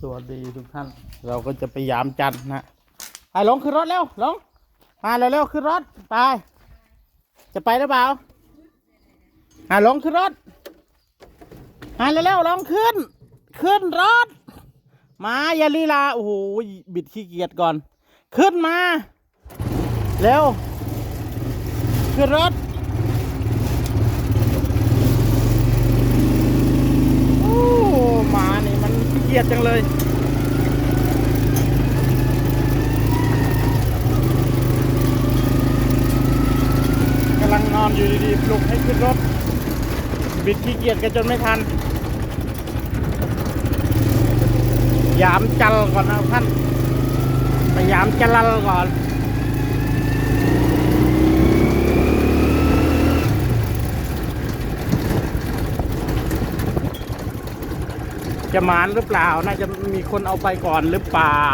สวัสดีทุกท่าน เราก็จะไปยามจันทร์นะไปลงขึ้นรถเร็วลงมาเร็วๆขึ้นรถไป จะไปหรือเปล่าอ่าลงขึ้นรถมาเร็วๆลงขึ้น ขึ้นรถ มาอย่าลีลาโอ้โหบิดขี้เกียจก่อน ขึ้นมา เร็ว ขึ้นรถ โอ้หมานี่มันขี้ เกียจจังเลยกำลังนอนอยู่ดีๆปลุกให้ขึ้นรถ บิดขี้เกียจกันจนไม่ทัน ยามจัลก่อนนะท่าน ไปยามจัลลก่อน จะมานหรือเปล่า น่าจะมีคนเอาไปก่อนหรือเปล่า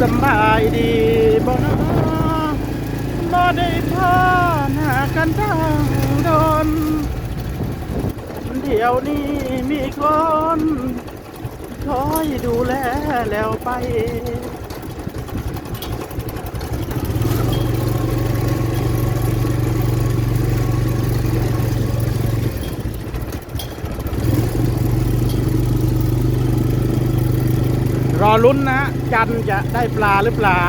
สบายดีบ่นะบ่ได้พ่อหน้ากันทั้งโดนเดี๋ยวนี้มีคนคอยดูแลแล้วไป รอลุ้นนะจันจะได้ปลาหรือเปล่า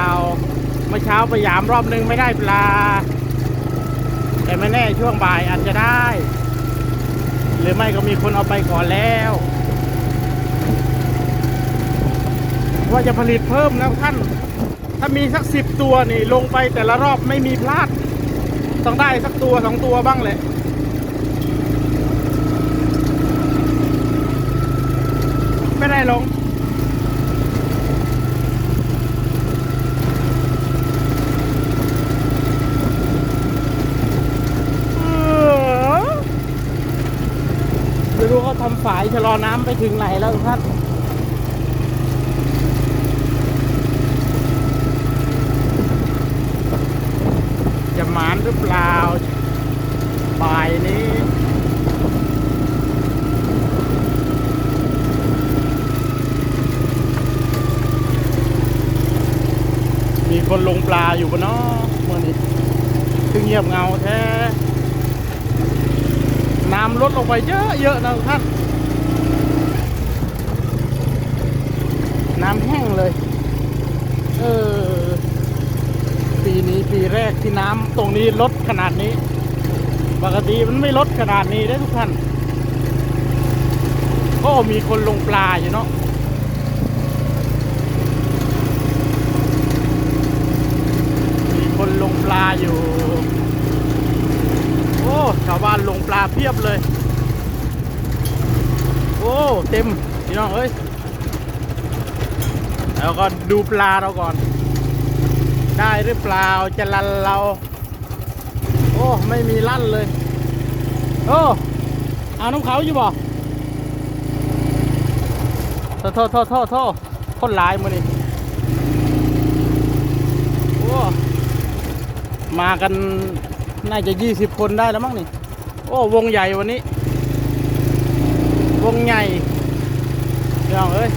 เมื่อเช้าพยายามรอบนึงไม่ได้ปลา แต่ไม่แน่ช่วงบ่ายอาจจะได้ หรือไม่ก็มีคนเอาไปก่อนแล้วว่าจะผลิตเพิ่มนะท่าน ถ้ามีสักสิบตัวนี่ลงไปแต่ละรอบไม่มีพลาด ต้องได้สักตัวสองตัวบ้างเลยไม่ได้ลง ไม่รู้เขาทำฝายชะลอน้ำไปถึงไหนแล้วท่านจะหมานหรือเปล่าบ่ายนี้มีคนลงปลาอยู่ปะเนาะเมื่อนี้คือเงียบเงาแท้ น้ำลดลงไปเยอะเยอะนะท่าน น้ำแห้งเลย เออ ปีนี้ปีแรกที่น้ำตรงนี้ลดขนาดนี้ ปกติมันไม่ลดขนาดนี้ได้ทุกท่าน ก็มีคนลงปลาอยู่เนาะมีคนลงปลาอยู่ โอ้ชาวบ้านลงปลาเพียบเลย โอ้ เต็มพี่น้องเอ้ย แล้วก็ดูปลาเราก่อน ได้หรือเปล่าจะลันเรา โอ้ไม่มีลั่นเลย โอ้เอาน้ำเขาอยู่บ่โทษโทษโทษโทษโทษคนหลายมือนี่โอ้มากันน่าจะยี่สิบคนได้แล้วมั้งนี่ โอ้ วงใหญ่วันนี้ วงใหญ่เดี๋ยวเอ้ย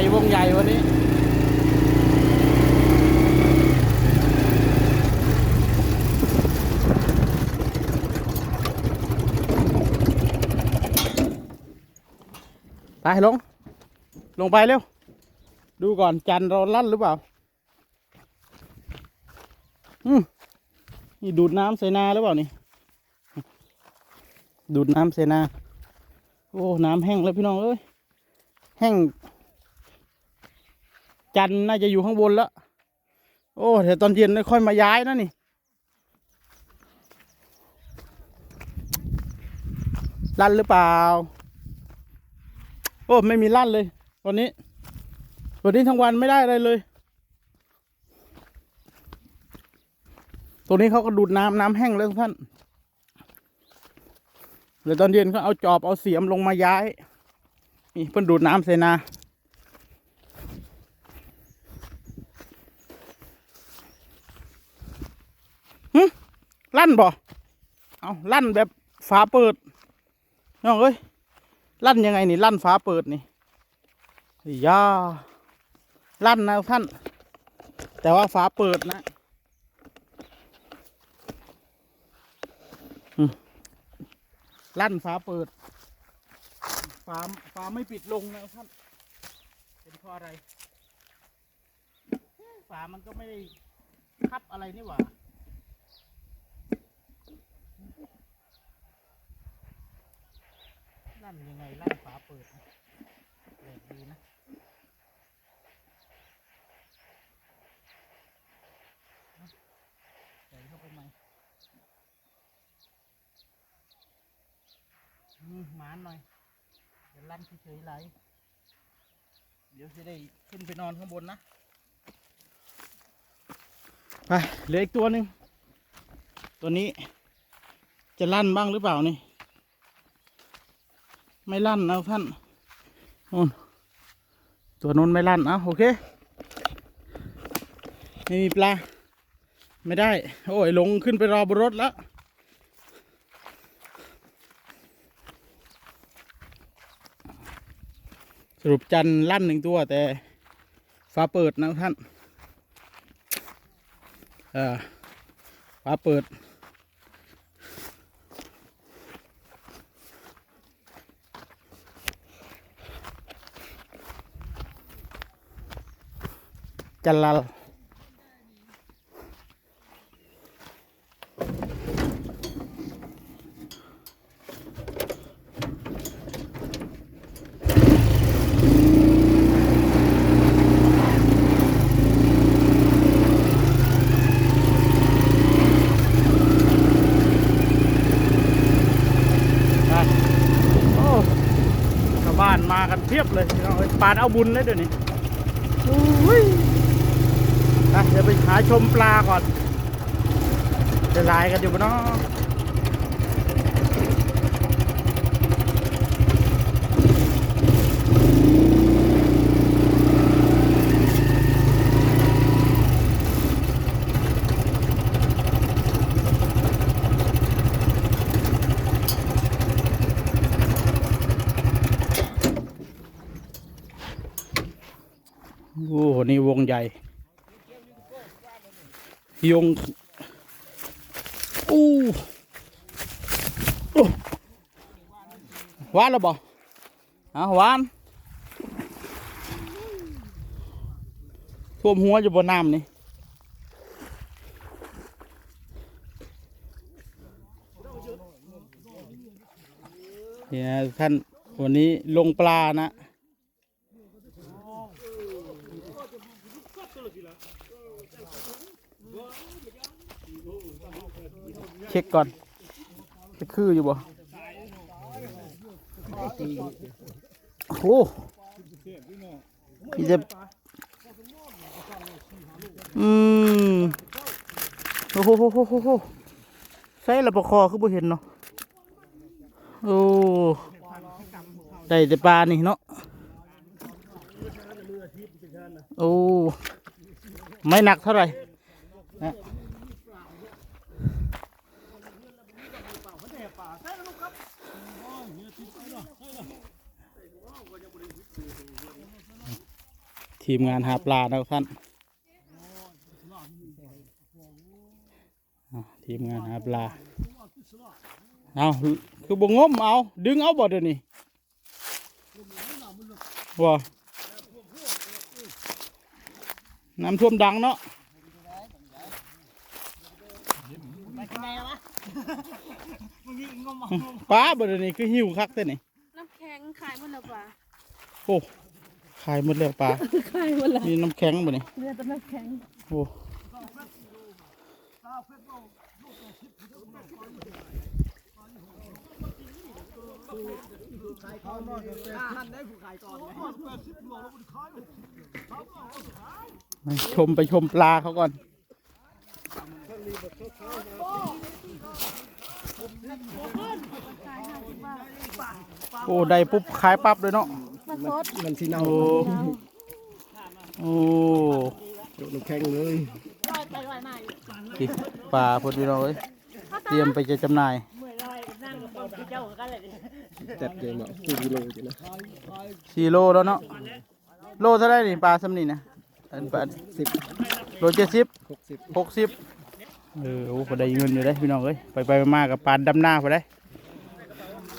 วงใหญ่วงใหญ่วันนี้ไปลง ลงไปเร็ว ดูก่อนจันเราลั่นหรือเปล่า อืมนี่ดูดน้ำใส่นาหรือเปล่านี่ ดูดน้ำใส่นา โอ้ น้ำแห้งแล้วพี่น้องเอ้ย แห้ง จันน่าจะอยู่ข้างบนแล้ว โอ้เดี๋ยวตอนเย็นค่อยมาย้ายนะนี่ลั่นหรือเปล่า โอ้ไม่มีลั่นเลยวันนี้วันนี้ทั้งวันไม่ได้อะไรเลยตัวนี้เขาก็ดูดน้ำน้ำแห้งแล้วท่านเดี๋ยวตอนเย็นเขาเอาจอบเอาเสียมลงมาย้าย นี่เพิ่นดูดน้ำใส่นา ลั่นบ่เอาลั่นแบบฟ้าเปิดน้องเอ้ยลั่นยังไงนี่ลั่นฟ้าเปิดนี่ย่าลั่นนะท่าน แต่ว่าฟ้าเปิดนะลั่นฟ้าเปิดฟ้าฟ้าไม่ปิดลงนะท่านเป็นเพราะอะไรฝามันก็ไม่ได้ทับอะไรนี่หว่า ลั่นยังไงลั่นฝาเปิดแปลกดีนะใส่เข้าไปใหมมหมานหน่อย เดี๋ยวลั่นเฉยๆไหลเดี๋ยวจะได้ขึ้นไปนอนข้างบนนะ ไปเหลืออีกตัวหนึ่งตัวนี้จะลั่นบ้างหรือเปล่านี่ ไม่ลั่นนะท่านนู่นตัวนู้นไม่ลั่นอะโอเค ไม่มีปลา ไม่ได้ โอ้ยลงขึ้นไปรอบนรถแล้วสรุปจันลั่นหนึ่งตัวแต่ฟ้าเปิดนะท่าน เออฟ้าเปิด จันลลไปโอ้ชาวบ้านมากันเพียบเลยพี่น้องเอ้ยปานเอาบุญเลยเดี๋ยวนี้อุ้ยนะเดี๋ยวไปหาชมปลาก่อนจะลายกันอยู่ปะเนาะโอ้โหนี่วงใหญ่ ยงอู้อู้หวานแล้วบ่อะวานท่วมหัวอยู่บนน้ำนี่นี่นะท่านวันนี้ลงปลานะ เช็คก่อนจะคืออยู่บ่โอ้โหนี่จะอืมโอ้โหโหโหโหใส่ละปคอคือบ่เห็นเนาะโอ้ได้แต่ปลานี่เนาะโอ้ ไม่หนักเท่าไหร่ นะทีมงานหาปลานะครับท่านทีมงานหาปลา เอาคือบงงมเอา ดึงเอาบ่เดี๋ยวนี้ว่าน้ำท่วมดังเนาะ ปลาบ่เดี๋ยวนี้คือหิวคักแต่นี่น้ำแข็งขายหมดแล้วป่ะโอ้ขายหมดแล้วปลาขายหมดแล้วมีน้ำแข็งบ่นี่เรือแต่น้ำแข็งโอ้มาชมไปชมปลาเขาก่อน โอ้ได้ปุ๊บขายปั๊บเลยเนาะมาสดมันที่เน่าโอ้โอ้น้ำแข็งเลยลอยไปลอยมาอยู่ที่ปลาพอดีเราเลยถ้าเตรียมไปจะจำหน่ายจัดเลยเนาะสี่กิโลอยู่นะสี่โลแล้วเนาะโลเท่าไหรนี่ปลาสำนี่นะ อันปลาสิบโลเจ็ดสิบหกสิบหกสิบเออโอ้พอได้เงินอยู่ได้พี่น้องเอ้ยไปไปมาๆกับปานดำหน้าพอได้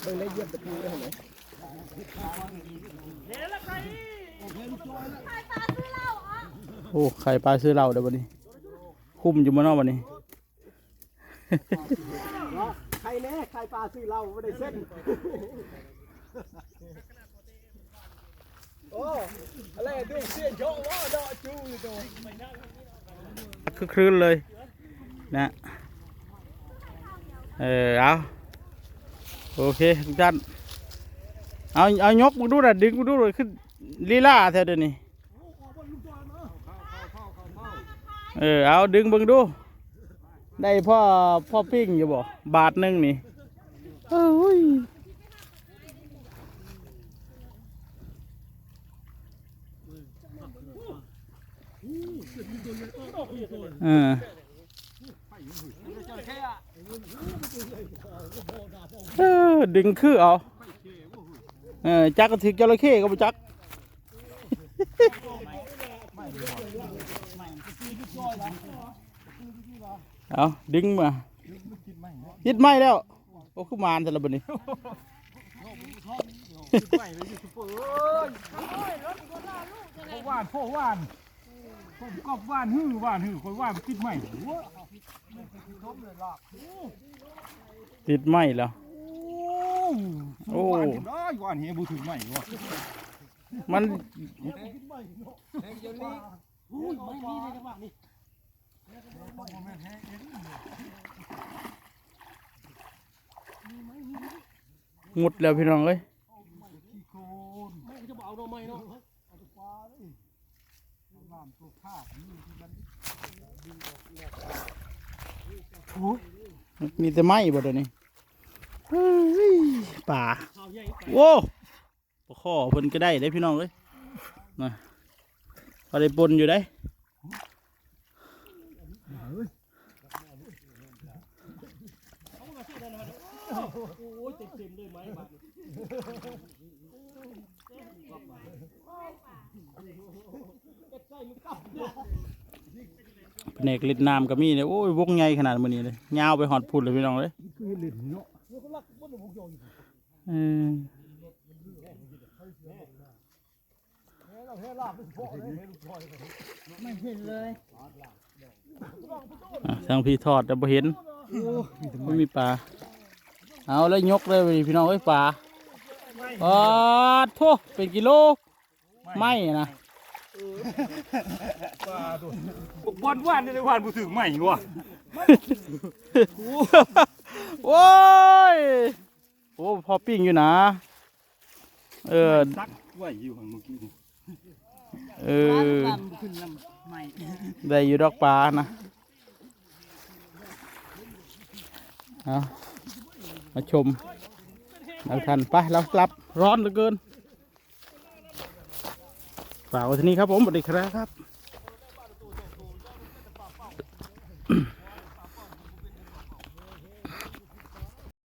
เบิ่งได้เยี่ยมตะปูได้ไหมโอ้ไข่ปลาซื้อเราเดี๋ยววันนี้ คุ้มอยู่มั้งเนาะวันนี้ใครแน่ใครปลาซื้อเราไม่ได้เส้น คือคลื่นเลยนะเออเอาโอเคทุกท่านเอาเอายกมึงดูนะดึงมึงดูเลยขึ้นลีลาแถวเดี๋ยวนี้เออเอาดึงเบิ่งดู ได้พ่อพ่อปิ้งอยู่บ่บาทหนึ่งนี่เอ้ย เออเออดึงคือเอาเออจักก็ถึกจระเข้ก็บ่จักเอาดึงมายึดไม่แล้ว โอ้คือมานแต่ละบัดนี้ว่านพ่อว่าน ผมก็ว่านหื้อว่านหื้อคนว่านคิดใหม่ติดไม่แล้วโอ้ว่านได้ว่านเฮียบูถึงใหม่วะมันงุดแล้วพี่น้องเอ้ย มีแต่ไม้บ่เดี๋ยวนี้เฮ้ยป่าโว้ปลาข้อเพิ่นก็ได้ได้พี่น้องเอ้ยมาพอได้ปนอยู่ได้ แผนกเลิดน้ำก็มีเลยโอ้ยวงใหญ่ขนาดมื้อนี้เลยยาวไปหอดพุ่นเลยพี่น้องเลยเอออะทางพี่ทอดแต่บ่เห็นไม่มีปลาเอาแล้วยกเลยพี่น้องเอ้ยปลาปลาโทเป็นกิโลไม่นะ ว่านว่านนี่เลยว่านบูถึงใหม่วะโอ้ยโอ้พอปิ้งอยู่นะ เออซักไว้อยู่ข้างเมื่อกี้นี่เออได้อยู่ดอกปลานะเอามาชมแล้วทันไปแล้วกลับร้อนเหลือเกิน ฝากไว้ที่นี่ครับผมสวัสดีครับ